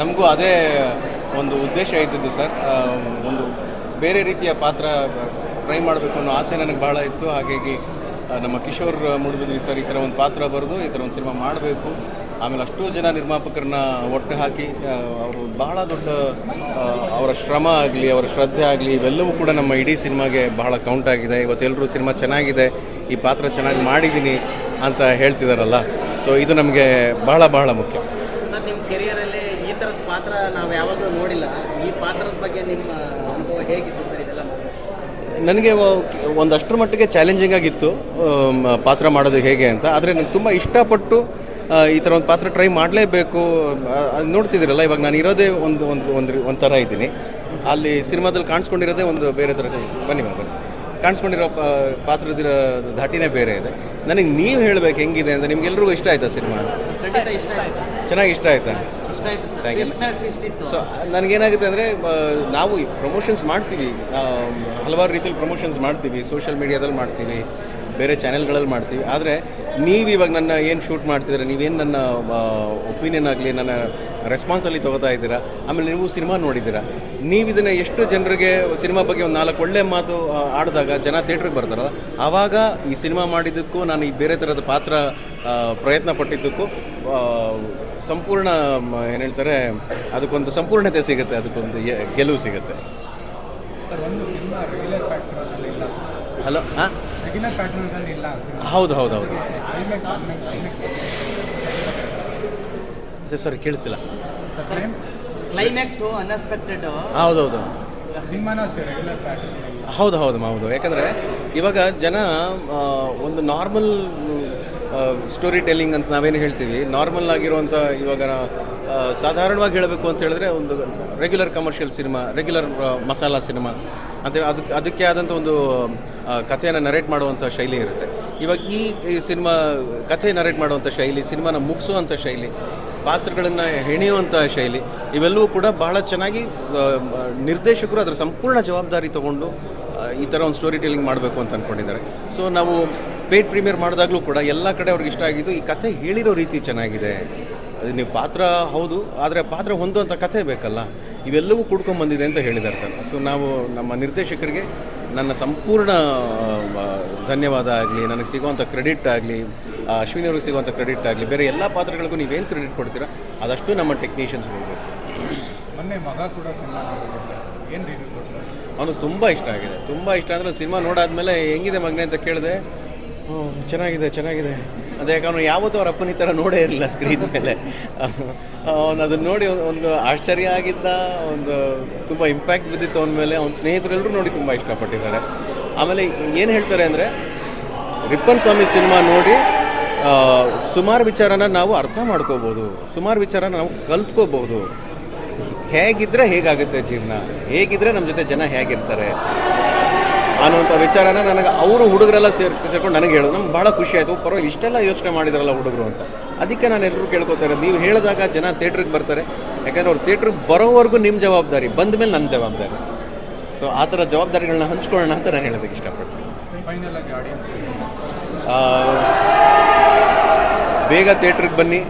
ನಮಗೂ ಅದೇ ಒಂದು ಉದ್ದೇಶ ಇದ್ದಿದ್ದು ಸರ್. ಒಂದು ಬೇರೆ ರೀತಿಯ ಪಾತ್ರ ಟ್ರೈ ಮಾಡಬೇಕು ಅನ್ನೋ ಆಸೆ ನನಗೆ ಭಾಳ ಇತ್ತು. ಹಾಗಾಗಿ ನಮ್ಮ ಕಿಶೋರ್ ಮುಡಿದ್ವಿ ಸರ್ ಈ ಥರ ಒಂದು ಪಾತ್ರ ಬರೆದು ಈ ಥರ ಒಂದು ಸಿನಿಮಾ ಮಾಡಬೇಕು. ಆಮೇಲೆ ಅಷ್ಟೋ ಜನ ನಿರ್ಮಾಪಕರನ್ನ ಒಟ್ಟು ಹಾಕಿ ಅವರು ಬಹಳ ದೊಡ್ಡ ಅವರ ಶ್ರಮ ಆಗಲಿ, ಅವರ ಶ್ರದ್ಧೆ ಆಗಲಿ, ಇವೆಲ್ಲವೂ ಕೂಡ ನಮ್ಮ ಇಡೀ ಸಿನಿಮಾಗೆ ಬಹಳ ಕೌಂಟ್ ಆಗಿದೆ. ಇವತ್ತೆಲ್ಲರೂ ಸಿನಿಮಾ ಚೆನ್ನಾಗಿದೆ, ಈ ಪಾತ್ರ ಚೆನ್ನಾಗಿ ಮಾಡಿದ್ದೀನಿ ಅಂತ ಹೇಳ್ತಿದ್ದಾರಲ್ಲ ಸೊ ಇದು ನಮಗೆ ಬಹಳ ಬಹಳ ಮುಖ್ಯ. ಸರ್, ನಿಮ್ಮ ಕೆರಿಯರಲ್ಲಿ ಥರದ ಪಾತ್ರ ನಾವು ಯಾವಾಗಲೂ ನೋಡಿಲ್ಲ. ಈ ಪಾತ್ರದ ಬಗ್ಗೆ ನಿಮ್ಮ ಅನುಭವ ಹೇಗಿತ್ತು ಸರ್ ಇದೆಲ್ಲ? ನನಗೆ ಒಂದಷ್ಟರ ಮಟ್ಟಿಗೆ ಚಾಲೆಂಜಿಂಗ್ ಆಗಿತ್ತು ಪಾತ್ರ ಮಾಡೋದು ಹೇಗೆ ಅಂತ. ಆದರೆ ನನಗೆ ತುಂಬ ಇಷ್ಟಪಟ್ಟು ಈ ಥರ ಒಂದು ಪಾತ್ರ ಟ್ರೈ ಮಾಡಲೇಬೇಕು. ನೋಡ್ತಿದ್ದೀರಲ್ಲ ಇವಾಗ ನಾನು ಇರೋದೇ ಒಂದು ಒಂದು ಒಂದು ಒಂಥರ ಇದ್ದೀನಿ. ಅಲ್ಲಿ ಸಿನಿಮಾದಲ್ಲಿ ಕಾಣಿಸ್ಕೊಂಡಿರೋದೇ ಒಂದು ಬೇರೆ ಥರ ಬನ್ನಿ ಬನ್ನಿ. ಕಾಣಿಸ್ಕೊಂಡಿರೋ ಪಾತ್ರದಿರೋ ಪಾತ್ರದ ಧಾಟಿನೇ ಬೇರೆ ಇದೆ. ನನಗೆ ನೀವು ಹೇಳಬೇಕು ಹೆಂಗಿದೆ ಅಂತ ನಿಮ್ಗೆಲ್ರಿಗೂ ಇಷ್ಟ ಆಯ್ತಾ ಸಿನಿಮಾ? ಇಷ್ಟ ಆಯ್ತು. ಚೆನ್ನಾಗಿ ಇಷ್ಟ ಆಯ್ತಾ? ಇಷ್ಟ ಯು ಸೊ ನನಗೇನಾಗುತ್ತೆ ಅಂದರೆ ನಾವು ಪ್ರಮೋಷನ್ಸ್ ಮಾಡ್ತೀವಿ. ಹಲವಾರು ರೀತಿಯಲ್ಲಿ ಪ್ರಮೋಷನ್ಸ್ ಮಾಡ್ತೀವಿ. ಸೋಷಿಯಲ್ ಮೀಡಿಯಾದಲ್ಲಿ ಮಾಡ್ತೀವಿ. ಬೇರೆ ಚಾನೆಲ್ಗಳಲ್ಲಿ ಮಾಡ್ತೀವಿ. ಆದರೆ ನೀವು ಇವಾಗ ನನ್ನ ಏನು ಶೂಟ್ ಮಾಡ್ತಿದ್ದೀರಾ ನೀವೇನು ನನ್ನ ಒಪಿನಿಯನ್ ಆಗಲಿ ನನ್ನ ರೆಸ್ಪಾನ್ಸಲ್ಲಿ ತೊಗೋತಾ ಇದ್ದೀರಾ ಆಮೇಲೆ ನೀವು ಸಿನಿಮಾ ನೋಡಿದ್ದೀರಾ ನೀವು ಇದನ್ನು ಎಷ್ಟು ಜನರಿಗೆ ಸಿನಿಮಾ ಬಗ್ಗೆ ಒಂದು ನಾಲ್ಕು ಒಳ್ಳೆ ಮಾತು ಆಡಿದಾಗ ಜನ ಥಿಯೇಟ್ರಿಗೆ ಬರ್ತಾರಲ್ಲ ಆವಾಗ ಈ ಸಿನಿಮಾ ಮಾಡಿದ್ದಕ್ಕೂ ನಾನು ಈ ಬೇರೆ ಥರದ ಪಾತ್ರ ಪ್ರಯತ್ನ ಪಟ್ಟಿದ್ದಕ್ಕೂ ಸಂಪೂರ್ಣ ಏನು ಹೇಳ್ತಾರೆ ಅದಕ್ಕೊಂದು ಸಂಪೂರ್ಣತೆ ಸಿಗುತ್ತೆ ಅದಕ್ಕೊಂದು ಗೆಲುವು ಸಿಗುತ್ತೆ. ಹಲೋ ಹಾಂ? ಹೌದು ಹೌದು ಹೌದು. ಸರ್ ಸರಿ ಕೇಳಿಸಿಲ್ಲ. ಕ್ಲೈಮ್ಯಾಕ್ಸು ಅನ್ಎಕ್ಸ್ಪೆಕ್ಟೆಡ್ ಹೌದೌದು ಹೌದು ಹೌದು. ಹೌದು ಯಾಕಂದರೆ ಇವಾಗ ಜನ ಒಂದು ನಾರ್ಮಲ್ ಸ್ಟೋರಿ ಟೆಲ್ಲಿಂಗ್ ಅಂತ ನಾವೇನು ಹೇಳ್ತೀವಿ ನಾರ್ಮಲ್ ಆಗಿರುವಂಥ ಇವಾಗ ಸಾಧಾರಣವಾಗಿ ಹೇಳಬೇಕು ಅಂತ ಹೇಳಿದ್ರೆ ಒಂದು regular commercial cinema regular masala cinema ಅಂತೇಳಿ ಅದಕ್ಕೆ ಅದಕ್ಕೆ ಆದಂಥ ಒಂದು ಕಥೆಯನ್ನು ನರೇಟ್ ಮಾಡುವಂಥ ಶೈಲಿ ಇರುತ್ತೆ. ಇವಾಗ ಈ ಸಿನಿಮಾ ಕಥೆ ನರೇಟ್ ಮಾಡುವಂಥ ಶೈಲಿ ಸಿನಿಮಾನ ಮುಗಿಸುವಂಥ ಶೈಲಿ, ಪಾತ್ರಗಳನ್ನು ಹೆಣೆಯುವಂಥ ಶೈಲಿ, ಇವೆಲ್ಲವೂ ಕೂಡ ಬಹಳ ಚೆನ್ನಾಗಿ ನಿರ್ದೇಶಕರು ಅದರ ಸಂಪೂರ್ಣ ಜವಾಬ್ದಾರಿ ತಗೊಂಡು ಈ ಥರ ಒಂದು ಸ್ಟೋರಿ ಟೆಲ್ಲಿಂಗ್ ಮಾಡಬೇಕು ಅಂತ ಅಂದ್ಕೊಂಡಿದ್ದಾರೆ ಸೊ ನಾವು ಪೇಟ್ ಪ್ರೀಮಿಯರ್ ಮಾಡಿದಾಗಲೂ ಕೂಡ ಎಲ್ಲ ಕಡೆ ಅವ್ರಿಗೆ ಇಷ್ಟ ಆಗಿದ್ದು ಈ ಕಥೆ ಹೇಳಿರೋ ರೀತಿ ಚೆನ್ನಾಗಿದೆ. ನೀವು ಪಾತ್ರ ಹೌದು ಆದರೆ ಪಾತ್ರ ಹೊಂದುವಂಥ ಕಥೆ ಬೇಕಲ್ಲ. ಇವೆಲ್ಲವೂ ಕೂಡ್ಕೊಂಡು ಬಂದಿದೆ ಅಂತ ಹೇಳಿದ್ದಾರೆ ಸರ್. ಸೊ ನಾವು ನಮ್ಮ ನಿರ್ದೇಶಕರಿಗೆ ನನ್ನ ಸಂಪೂರ್ಣ ಧನ್ಯವಾದ ಆಗಲಿ ನನಗೆ ಸಿಗುವಂಥ ಕ್ರೆಡಿಟ್ ಆಗಲಿ ಅಶ್ವಿನಿ ಅವ್ರಿಗೆ ಸಿಗುವಂಥ ಕ್ರೆಡಿಟ್ ಆಗಲಿ ಬೇರೆ ಎಲ್ಲ ಪಾತ್ರಗಳಿಗೂ ನೀವೇನು ಕ್ರೆಡಿಟ್ ಕೊಡ್ತೀರಾ? ಅದಷ್ಟು ನಮ್ಮ ಟೆಕ್ನಿಷಿಯನ್ಸ್ ಬೇಕು ಮೊನ್ನೆ ಮಗ ಕೂಡ ಸಿನಿಮಾ ಏನು ಅವನಿಗೆ ತುಂಬ ಇಷ್ಟ ಆಗಿದೆ. ತುಂಬ ಇಷ್ಟ. ಅಂದರೆ ಸಿನಿಮಾ ನೋಡಾದ್ಮೇಲೆ ಹೆಂಗಿದೆ ಮಗನೇ ಅಂತ ಕೇಳಿದೆ "ಹ್ಞೂ, ಚೆನ್ನಾಗಿದೆ ಚೆನ್ನಾಗಿದೆ. ಅದೇ ಯಾಕಂದ್ರೆ ಯಾವತ್ತೂ ಅವ್ರ ಅಪ್ಪನ ಈ ಥರ ನೋಡೇ ಇರಲಿಲ್ಲ ಸ್ಕ್ರೀನ್ ಮೇಲೆ. ಅವನು ಅದನ್ನು ನೋಡಿ ಒಂದು ಆಶ್ಚರ್ಯ ಆಗಿದ್ದ, ಒಂದು ತುಂಬ ಇಂಪ್ಯಾಕ್ಟ್ ಬಿದ್ದಿತ್ತು ಅವನ ಮೇಲೆ. ಅವ್ನ ಸ್ನೇಹಿತರೆಲ್ಲರೂ ನೋಡಿ ತುಂಬ ಇಷ್ಟಪಟ್ಟಿದ್ದಾರೆ. ಆಮೇಲೆ ಏನು ಹೇಳ್ತಾರೆ ಅಂದರೆ, ರಿಪ್ಪನ್ ಸ್ವಾಮಿ ಸಿನಿಮಾ ನೋಡಿ ಸುಮಾರು ವಿಚಾರನ ನಾವು ಅರ್ಥ ಮಾಡ್ಕೋಬೋದು. ಸುಮಾರು ವಿಚಾರನ ನಾವು ಕಲ್ತ್ಕೋಬೋದು. ಹೇಗಿದ್ರೆ ಹೇಗಾಗುತ್ತೆ ಜೀವನ? ಹೇಗಿದ್ರೆ ನಮ್ಮ ಜೊತೆ ಜನ ಹೇಗಿರ್ತಾರೆ? ಅನ್ನುವಂಥ ವಿಚಾರನ ನನಗೆ ಅವರು ಹುಡುಗರೆಲ್ಲ ಸೇರ್, ಸೇರ್ಕೊಂಡು ನನಗೆ ಹೇಳೋದು ನಮ್ಗೆ ಭಾಳ ಖುಷಿ ಆಯಿತು. ಪರೋ ಇಷ್ಟೆಲ್ಲ ಯೋಚನೆ ಮಾಡಿದ್ರಲ್ಲ ಹುಡುಗರು ಅಂತ. ಅದಕ್ಕೆ ನಾನು ಎಲ್ಲರೂ ಕೇಳ್ಕೊತಾರೆ, ನೀವು ಹೇಳಿದಾಗ ಜನ ಥಿಯೇಟ್ರಿಗೆ ಬರ್ತಾರೆ. ಯಾಕಂದ್ರೆ ಅವ್ರು ಥಿಯೇಟ್ರಿಗೆ ಬರೋವರೆಗೂ ನಿಮ್ಮ ಜವಾಬ್ದಾರಿ, ಬಂದ ಮೇಲೆ ನನ್ನ ಜವಾಬ್ದಾರಿ. ಸೊ ಆ ಥರ ಜವಾಬ್ದಾರಿಗಳನ್ನ ಹಂಚ್ಕೊಳ್ಳೋಣ ಅಂತ ನಾನು ಹೇಳೋದಕ್ಕೆ ಇಷ್ಟಪಡ್ತೀನಿ. ಬೇಗ ಥಿಯೇಟ್ರಿಗೆ ಬನ್ನಿ.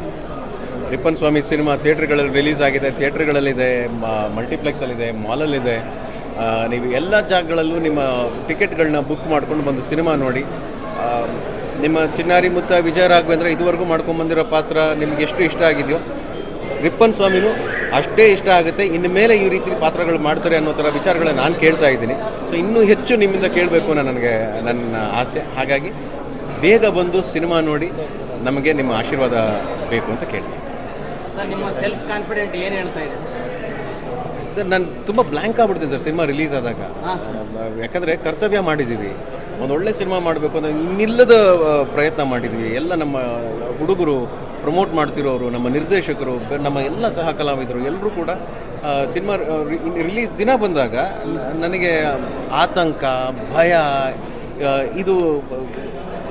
ರಿಪ್ಪನ್ ಸ್ವಾಮಿ ಸಿನಿಮಾ ಥಿಯೇಟ್ರ್ಗಳಲ್ಲಿ ರಿಲೀಸ್ ಆಗಿದೆ. ಥಿಯೇಟ್ರ್ಗಳಲ್ಲಿದೆ ಮಲ್ಟಿಪ್ಲೆಕ್ಸಲ್ಲಿದೆ, ಮಾಲಲ್ಲಿದೆ. ನೀವು ಎಲ್ಲ ಜಾಗಗಳಲ್ಲೂ ನಿಮ್ಮ ಟಿಕೆಟ್ಗಳನ್ನ ಬುಕ್ ಮಾಡ್ಕೊಂಡು ಬಂದು ಸಿನಿಮಾ ನೋಡಿ. ನಿಮ್ಮ ಚಿನ್ನಾರಿ ಮುತ್ತ ವಿಜಯ ರಾಘವೇಂದ್ರ ಇದುವರೆಗೂ ಮಾಡ್ಕೊಂಬಂದಿರೋ ಪಾತ್ರ ನಿಮ್ಗೆ ಎಷ್ಟು ಇಷ್ಟ ಆಗಿದೆಯೋ, ರಿಪ್ಪನ್ ಸ್ವಾಮಿನೂ ಅಷ್ಟೇ ಇಷ್ಟ ಆಗುತ್ತೆ. ಇನ್ನು ಮೇಲೆ ಈ ರೀತಿ ಪಾತ್ರಗಳು ಮಾಡ್ತಾರೆ ಅನ್ನೋ ಥರ ವಿಚಾರಗಳನ್ನ ನಾನು ಕೇಳ್ತಾ ಇದ್ದೀನಿ. ಸೊ ಇನ್ನೂ ಹೆಚ್ಚು ನಿಮ್ಮಿಂದ ಕೇಳಬೇಕು ಅನ್ನೋ ನನಗೆ, ನನ್ನ ಆಸೆ. ಹಾಗಾಗಿ ಬೇಗ ಬಂದು ಸಿನಿಮಾ ನೋಡಿ ನಮಗೆ ನಿಮ್ಮ ಆಶೀರ್ವಾದ ಬೇಕು ಅಂತ ಕೇಳ್ತೀನಿ ಸರ್, ನಿಮ್ಮ ಸೆಲ್ಫ್ ಕಾನ್ಫಿಡೆಂಟ್ ಏನು ಹೇಳ್ತಾ ಇದೆ ಸರ್ ನಾನು ತುಂಬ ಬ್ಲ್ಯಾಂಕ್ ಆಗ್ಬಿಡ್ತೀನಿ ಸರ್ ಸಿನಿಮಾ ರಿಲೀಸ್ ಆದಾಗ. ಯಾಕಂದರೆ ಕರ್ತವ್ಯ ಮಾಡಿದ್ದೀವಿ ಒಂದು ಒಳ್ಳೆ ಸಿನಿಮಾ ಮಾಡಬೇಕು ಅಂತ ಇನ್ನಿಲ್ಲದ ಪ್ರಯತ್ನ ಮಾಡಿದ್ವಿ. ಎಲ್ಲ ನಮ್ಮ ಹುಡುಗರು ಪ್ರಮೋಟ್ ಮಾಡ್ತಿರೋರು ನಮ್ಮ ನಿರ್ದೇಶಕರು ನಮ್ಮ ಎಲ್ಲ ಸಹ ಕಲಾವಿದರು ಎಲ್ಲರೂ ಕೂಡ ಸಿನಿಮಾ ರಿಲೀಸ್ ದಿನ ಬಂದಾಗ ನನಗೆ ಆತಂಕ ಭಯ ಇದು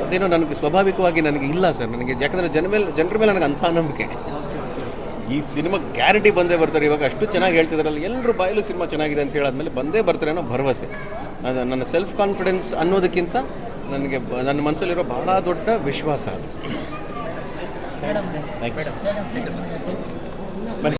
ಅದೇನೋ ನನಗೆ ಸ್ವಾಭಾವಿಕವಾಗಿ ನನಗೆ ಇಲ್ಲ ಸರ್. ನನಗೆ ಯಾಕಂದರೆ ಜನ ಮೇಲೆ ಜನರ ಮೇಲೆ ನನಗೆ ಅಂಥ ನಂಬಿಕೆ. ಈ ಸಿನಿಮಾ ಗ್ಯಾರಂಟಿ ಬಂದೇ ಬರ್ತಾರೆ ಇವಾಗ ಅಷ್ಟು ಚೆನ್ನಾಗಿ ಹೇಳ್ತಿದಾರಲ್ಲ ಎಲ್ಲರೂ ಬಾಯಲ್ಲೂ ಸಿನಿಮಾ ಚೆನ್ನಾಗಿದೆ ಅಂತ ಹೇಳಾದ್ಮೇಲೆ ಬಂದೇ ಬರ್ತಾರೆ ಅನ್ನೋ ಭರವಸೆ ಅದು ನನ್ನ ಸೆಲ್ಫ್ ಕಾನ್ಫಿಡೆನ್ಸ್ ಅನ್ನೋದಕ್ಕಿಂತ ನನಗೆ ನನ್ನ ಮನಸ್ಸಲ್ಲಿರೋ ಬಹಳ ದೊಡ್ಡ ವಿಶ್ವಾಸ ಅದು